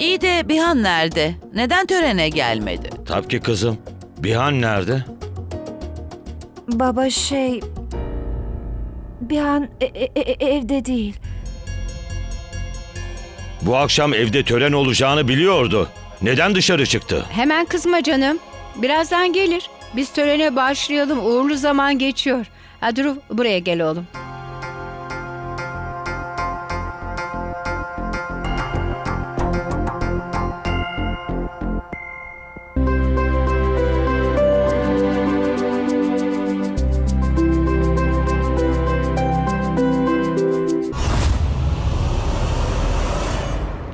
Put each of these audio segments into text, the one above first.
İyi de Bihan nerede? Neden törene gelmedi? Tabii ki kızım. Bihan nerede? Baba şey... Bir an e- e- e- evde değil. Bu akşam evde tören olacağını biliyordu. Neden dışarı çıktı? Hemen kızma canım. Birazdan gelir. Biz törene başlayalım. Uğurlu zaman geçiyor. Ha Duru buraya gel oğlum.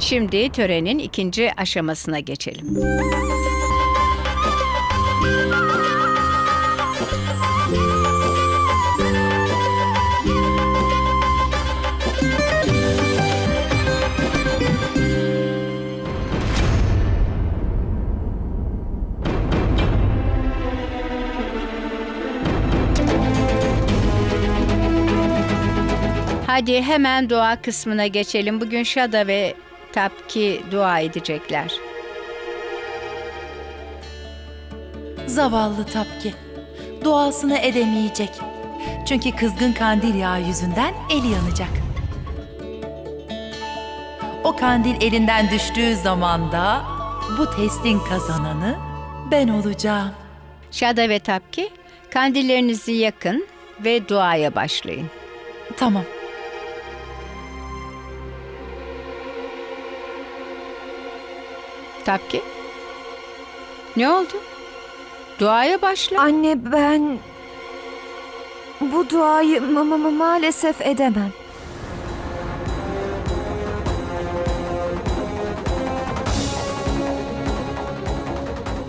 Şimdi törenin ikinci aşamasına geçelim. Hadi hemen dua kısmına geçelim. Bugün Şada ve Tapki dua edecekler. Zavallı Tapki. Duasını edemeyecek. Çünkü kızgın kandil yağı yüzünden eli yanacak. O kandil elinden düştüğü zaman da bu testin kazananı ben olacağım. Şada ve Tapki kandillerinizi yakın ve duaya başlayın. Tamam. Tapki? Ne oldu? Duaya başla. Anne ben... Bu duayı ma- ma- ma- maalesef edemem.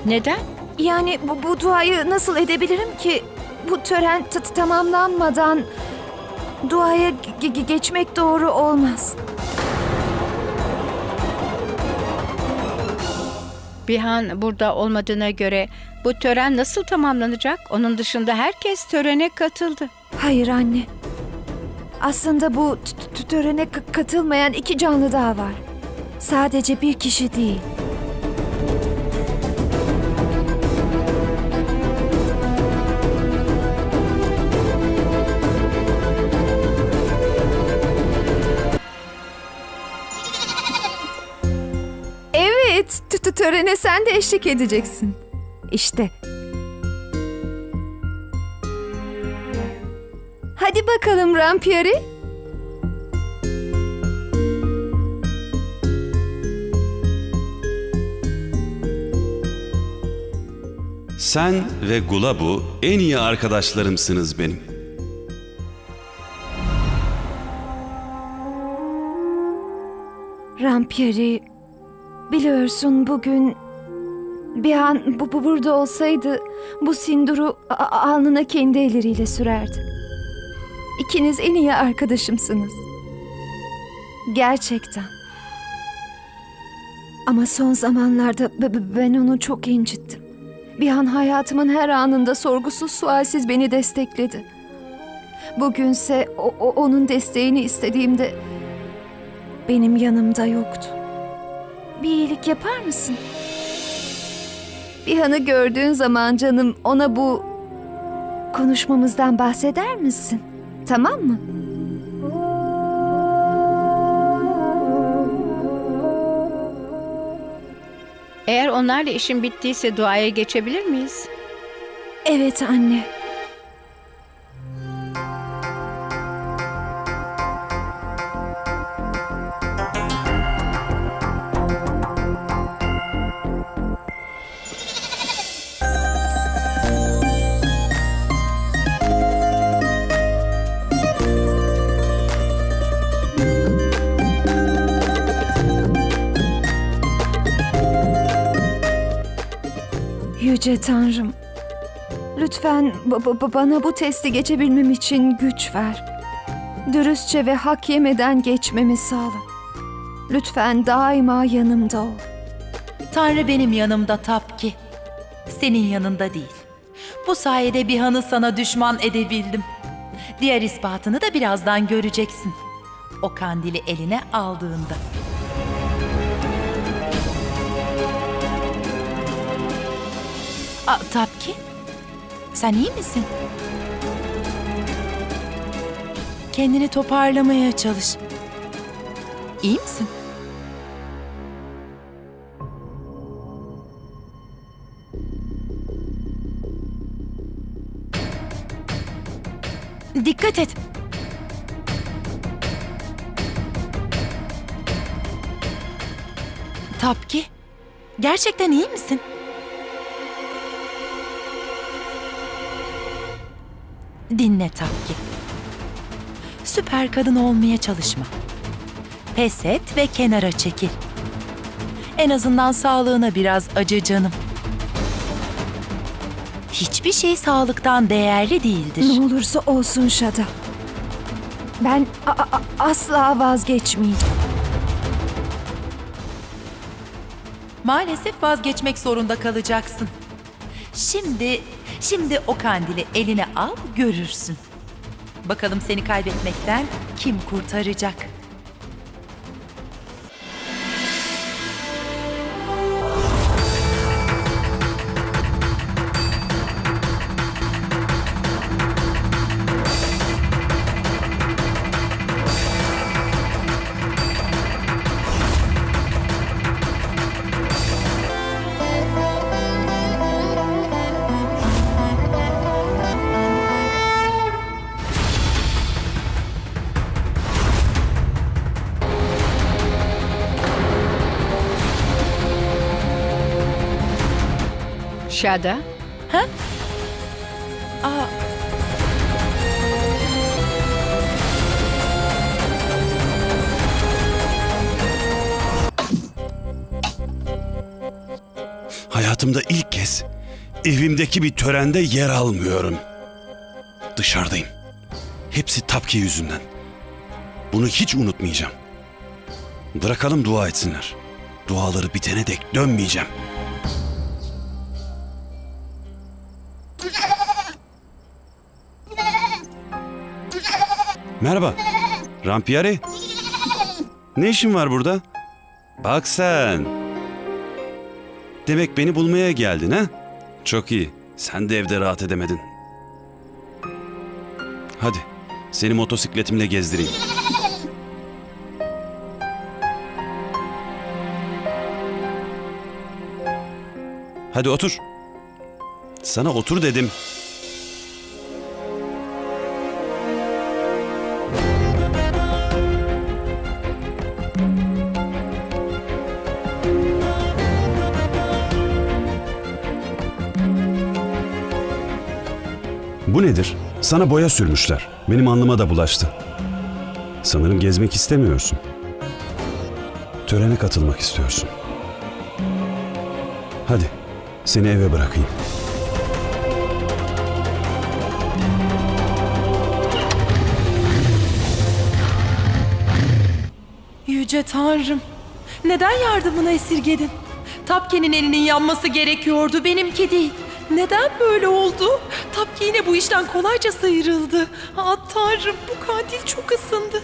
Neden? Yani bu, bu duayı nasıl edebilirim ki? Bu tören t- tamamlanmadan duaya ge- ge- geçmek doğru olmaz. Bihan burada olmadığına göre bu tören nasıl tamamlanacak? Onun dışında herkes törene katıldı. Hayır anne. Aslında bu törene katılmayan iki canlı daha var. Sadece bir kişi değil. Evet, törene sen de eşlik edeceksin. İşte. Hadi bakalım Rampieri. Sen ve Gulabu en iyi arkadaşlarımsınız benim. Rampieri, biliyorsun bugün bir an bu, bu burada olsaydı bu sinduru alnına kendi elleriyle sürerdi. İkiniz en iyi arkadaşımsınız. Gerçekten. Ama son zamanlarda ben onu çok incittim. Bir an hayatımın her anında sorgusuz sualsiz beni destekledi. Bugünse o- o- onun desteğini istediğimde benim yanımda yoktu. Bir iyilik yapar mısın? Bir hanı gördüğün zaman canım ona bu konuşmamızdan bahseder misin? Tamam mı? Eğer onlarla işin bittiyse duaya geçebilir miyiz? Evet anne. Yüce Tanrım, lütfen ba- ba- bana bu testi geçebilmem için güç ver. Dürüstçe ve hak yemeden geçmemi sağla. Lütfen daima yanımda ol. Tanrı benim yanımda Tapki. Senin yanında değil. Bu sayede bir hanı sana düşman edebildim. Diğer ispatını da birazdan göreceksin. O kandili eline aldığında. Tapki, sen iyi misin? Kendini toparlamaya çalış. İyi misin? Dikkat et. Tapki, gerçekten iyi misin? Dinle Tapki. Süper kadın olmaya çalışma. Pes et ve kenara çekil. En azından sağlığına biraz acı canım. Hiçbir şey sağlıktan değerli değildir. Ne olursa olsun Şada. Ben asla vazgeçmeyeceğim. Maalesef vazgeçmek zorunda kalacaksın. Şimdi, şimdi o kandili eline al görürsün. Bakalım seni kaybetmekten kim kurtaracak? Şada, Aa, Hayatımda ilk kez evimdeki bir törende yer almıyorum. Dışarıdayım. Hepsi Tapki yüzünden. Bunu hiç unutmayacağım. Bırakalım dua etsinler. Duaları bitene dek dönmeyeceğim. Merhaba. Rampiyari. Ne işin var burada? Bak sen. Demek beni bulmaya geldin ha? Çok iyi. Sen de evde rahat edemedin. Hadi seni motosikletimle gezdireyim. Hadi otur. Sana otur dedim. Nedir? Sana boya sürmüşler. Benim alnıma da bulaştı. Sanırım gezmek istemiyorsun. Törene katılmak istiyorsun. Hadi seni eve bırakayım. Yüce Tanrım. Neden yardımını esirgedin? Tapki'nin elinin yanması gerekiyordu, benimki değil. Neden böyle oldu? Tapki yine bu işten kolayca sıyrıldı. Ah Tanrım bu katil çok ısındı.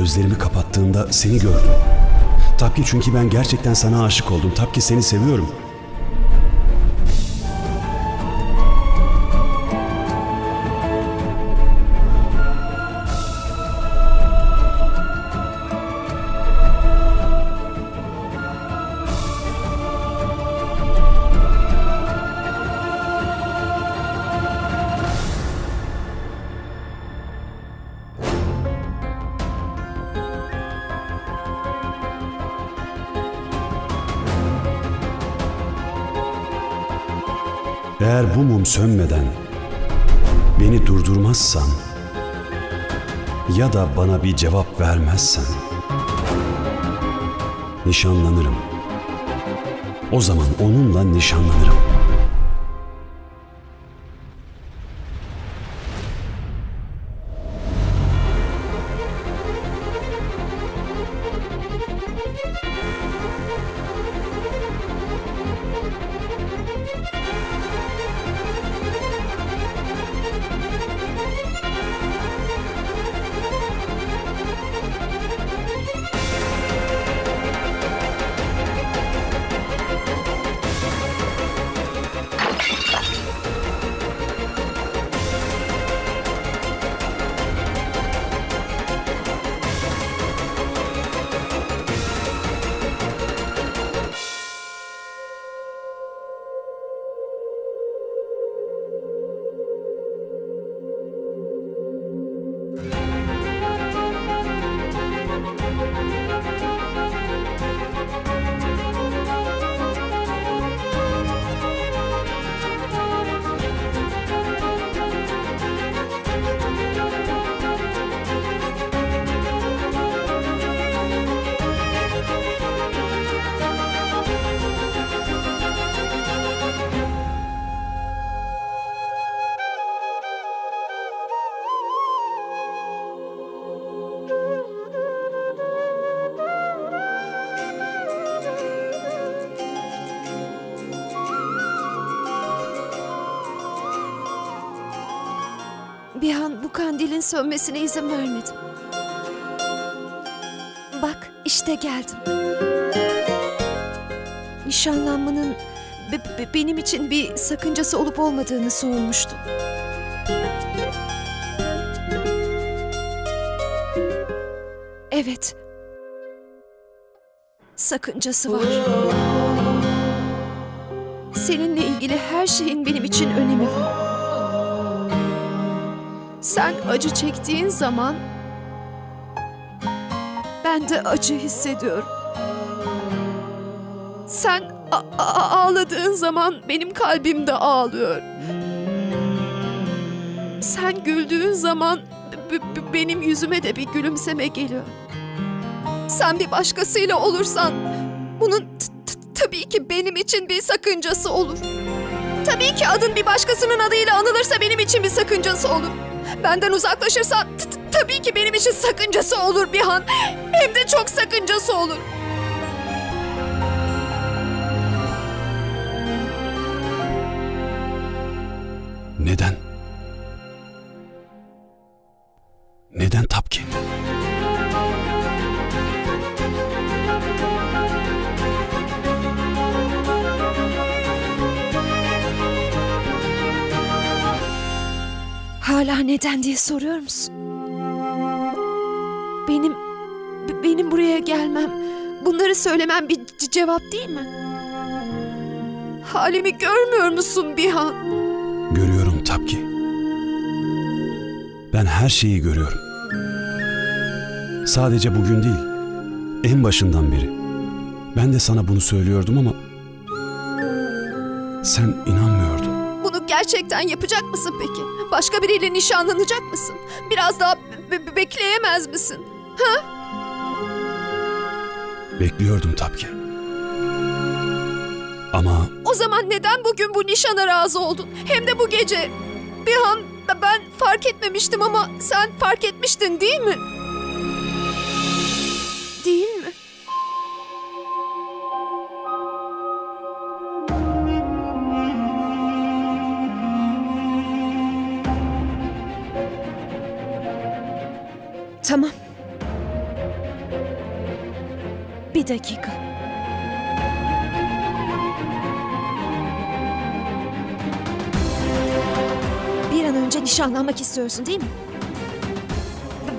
Gözlerimi kapattığımda seni gördüm. Tapki çünkü ben gerçekten sana aşık oldum. Tapki seni seviyorum. Eğer bu mum sönmeden beni durdurmazsan ya da bana bir cevap vermezsen nişanlanırım. O zaman onunla nişanlanırım. Kandilin sönmesine izin vermedim. Bak işte geldim. Nişanlanmanın be- be- benim için bir sakıncası olup olmadığını sormuştum. Evet. Sakıncası var. Seninle ilgili her şeyin benim için önemi var. Sen acı çektiğin zaman ben de acı hissediyorum. Sen ağladığın zaman benim kalbim de ağlıyor. Sen güldüğün zaman benim yüzüme de bir gülümseme geliyor. Sen bir başkasıyla olursan bunun tabii ki benim için bir sakıncası olur. Tabii ki adın bir başkasının adıyla anılırsa benim için bir sakıncası olur. Benden uzaklaşırsan tabii ki benim için sakıncası olur bir an. Hem de çok sakıncası olur. Neden diye soruyor musun? Benim benim buraya gelmem, bunları söylemem bir cevap değil mi? Halimi görmüyor musun Bihan? Görüyorum Tapki. Ben her şeyi görüyorum. Sadece bugün değil, en başından beri. Ben de sana bunu söylüyordum ama sen inanmıyordun. Gerçekten yapacak mısın peki? Başka biriyle nişanlanacak mısın? Biraz daha be- be- bekleyemez misin? Bekliyordum Tapki. Ama O zaman neden bugün bu nişana razı oldun? Hem de bu gece. Bir an ben fark etmemiştim ama sen fark etmiştin değil mi? Tamam. Bir dakika. Bir an önce nişanlanmak istiyorsun değil mi?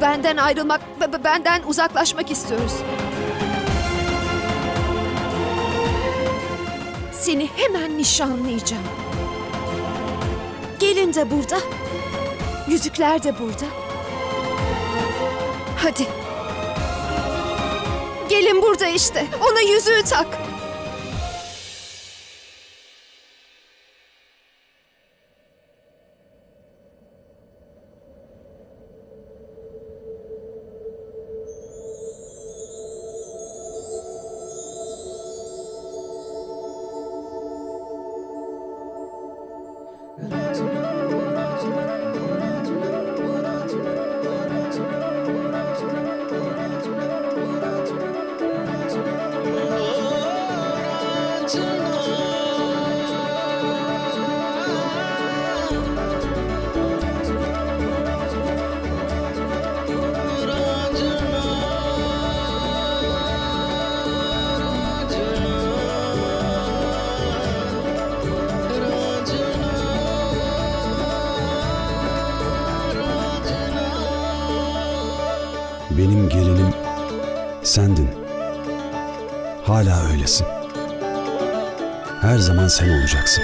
Benden ayrılmak, benden uzaklaşmak istiyoruz. Seni hemen nişanlayacağım. Gelin de burada. Yüzükler de burada. Hadi. Gelin burada işte. Ona yüzüğü tak. Her zaman sen olacaksın.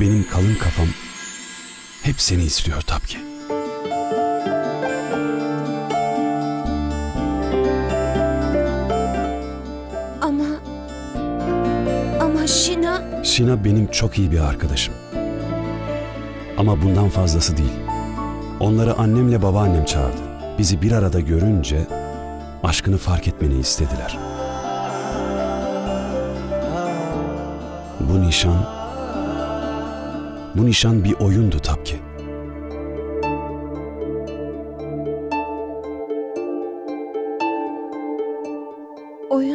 Benim kalın kafam hep seni istiyor Tapki. Ama... Ama Şina... Şina benim çok iyi bir arkadaşım. Ama bundan fazlası değil. Onları annemle babaannem çağırdı. Bizi bir arada görünce aşkını fark etmeni istediler. Bu nişan bu nişan bir oyundu Tapki.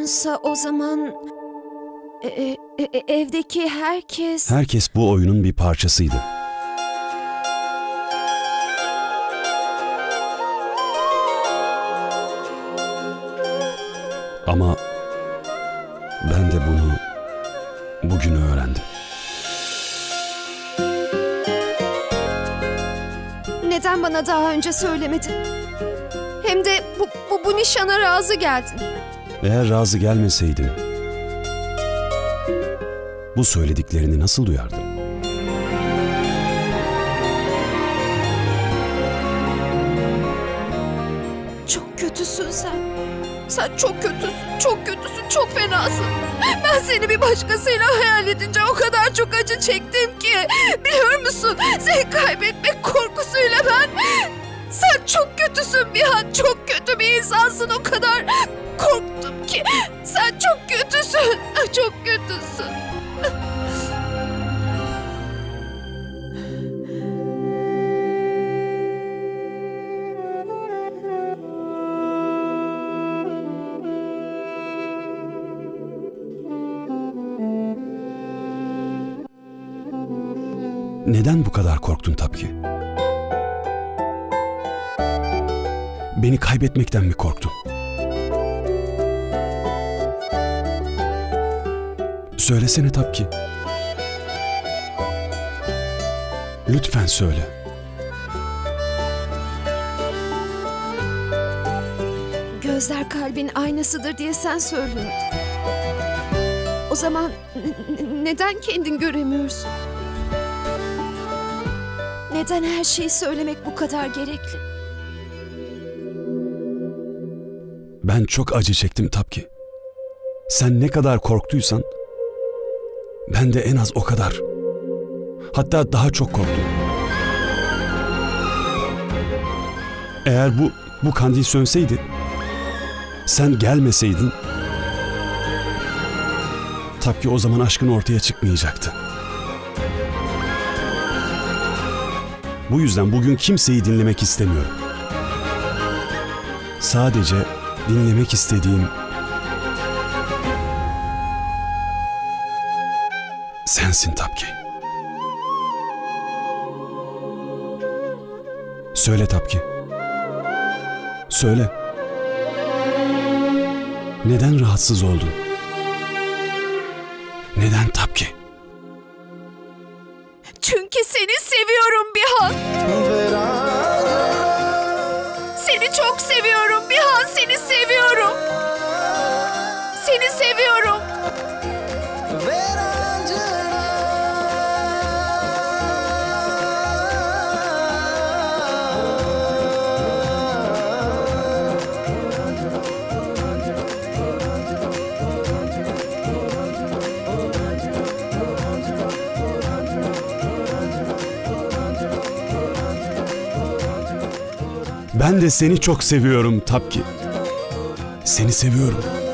Oyunsa o zaman... e, e, e, evdeki herkes... Herkes bu oyunun bir parçasıydı. Ama ben de bunu bugün öğrendim. Neden bana daha önce söylemedin? Hem de bu, bu, bu nişana razı geldin. Eğer razı gelmeseydin bu söylediklerini nasıl duyardım? Çok kötüsün sen. Sen çok kötüsün, çok kötüsün, çok fenasın. Ben seni bir başkasıyla hayal edince o kadar çok acı çektim ki. Biliyor musun? Seni kaybetmek korkusuyla ben... Sen çok kötüsün bir an, çok kötü bir insansın o kadar. Korktum ki. Sen çok kötüsün, çok kötüsün. Neden bu kadar korktun Tapki? Beni kaybetmekten mi korktun? Söylesene Tapki. Lütfen söyle. Gözler kalbin aynasıdır diye sen söylüyordun. O zaman neden kendin göremiyorsun? Neden her şeyi söylemek bu kadar gerekli? Ben çok acı çektim Tapki. Sen ne kadar korktuysan ben de en az o kadar. Hatta daha çok korktum. Eğer bu bu kandil sönseydi sen gelmeseydin Tapki o zaman aşkın ortaya çıkmayacaktı. Bu yüzden bugün kimseyi dinlemek istemiyorum. Sadece dinlemek istediğim sensin Tapki. Söyle Tapki. Söyle. Neden rahatsız oldun? Neden Tapki? Ben de seni çok seviyorum Tapki. Seni seviyorum.